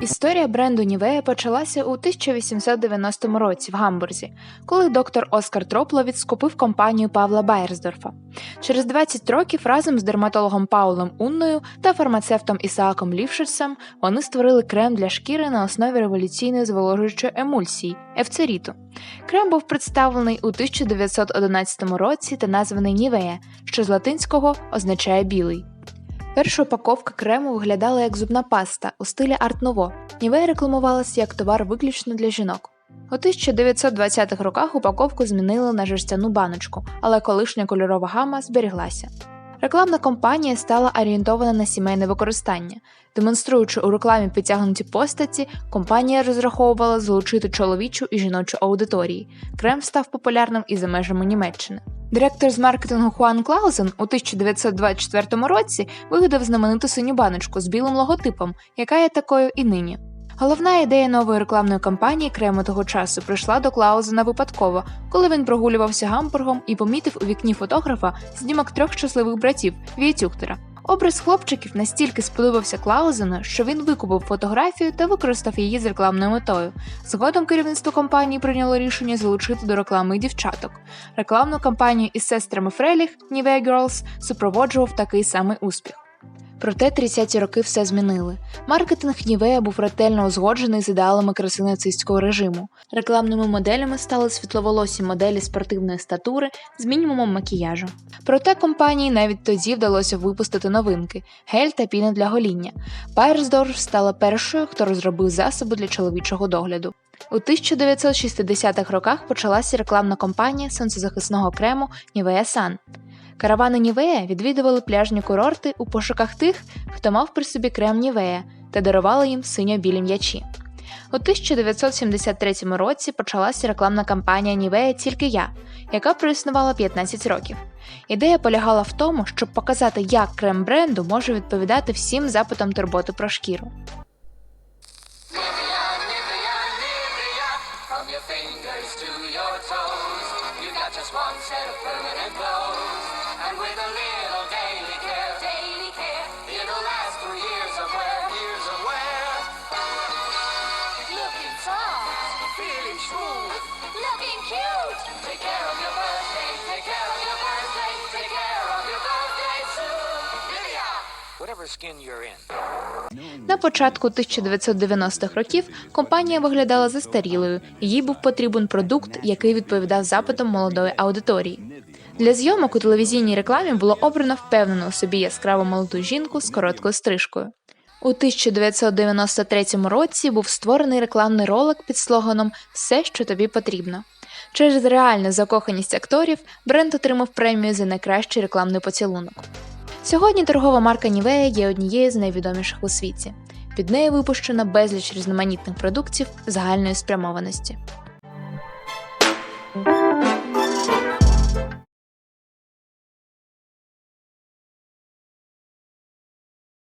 Історія бренду Нівея почалася у 1890 році в Гамбурзі, коли доктор Оскар Тропловіц скупив компанію Павла Байерсдорфа. Через 20 років разом з дерматологом Паулем Унною та фармацевтом Ісааком Лівшицем вони створили крем для шкіри на основі революційної зволожуючої емульсії ефцеріту. Крем був представлений у 1911 році та названий Нівея, що з латинського означає білий. Перша упаковка крему виглядала як зубна паста у стилі арт-ново. Нівея рекламувалася як товар виключно для жінок. У 1920-х роках упаковку змінили на жерстяну баночку, але колишня кольорова гама зберіглася. Рекламна кампанія стала орієнтована на сімейне використання. Демонструючи у рекламі підтягнуті постаті, компанія розраховувала залучити чоловічу і жіночу аудиторії. Крем став популярним і за межами Німеччини. Директор з маркетингу Хуан Клаузен у 1924 році вигадав знамениту синю баночку з білим логотипом, яка є такою і нині. Головна ідея нової рекламної кампанії крему того часу прийшла до Клаузена випадково, коли він прогулювався гамбургом і помітив у вікні фотографа знімок трьох щасливих братів Вієтюхтера. Образ хлопчиків настільки сподобався Клаузену, що він викупив фотографію та використав її з рекламною метою. Згодом керівництво компанії прийняло рішення залучити до реклами дівчаток. Рекламну кампанію із сестрами Фреліх Нівея Girls супроводжував такий самий успіх. Проте 30-ті роки все змінили. Маркетинг Нівея був ретельно узгоджений з ідеалами краси нацистського режиму. Рекламними моделями стали світловолосі моделі спортивної статури з мінімумом макіяжу. Проте компанії навіть тоді вдалося випустити новинки гель та піна для гоління. Байерсдорф стала першою, хто розробив засоби для чоловічого догляду. У 1960-х роках почалася рекламна кампанія сонцезахисного крему Nivea Sun. Каравани Нівея відвідували пляжні курорти у пошуках тих, хто мав при собі крем Нівея та дарували їм синьо-білі м'ячі. У 1973 році почалася рекламна кампанія Нівея Тільки я, яка проіснувала 15 років. Ідея полягала в тому, щоб показати, як крем бренду може відповідати всім запитам турботи про шкіру. Your fingers to your toes. You got just one set of permanent glows. На початку 1990-х років компанія виглядала застарілою, їй був потрібен продукт, який відповідав запитам молодої аудиторії. Для зйомок у телевізійній рекламі було обрано впевнену у собі яскраву молоду жінку з короткою стрижкою. У 1993 році був створений рекламний ролик під слоганом Все, що тобі потрібно. Через реальну закоханість акторів бренд отримав премію за найкращий рекламний поцілунок. Сьогодні торгова марка Нівея є однією з найвідоміших у світі. Під нею випущено безліч різноманітних продуктів загальної спрямованості.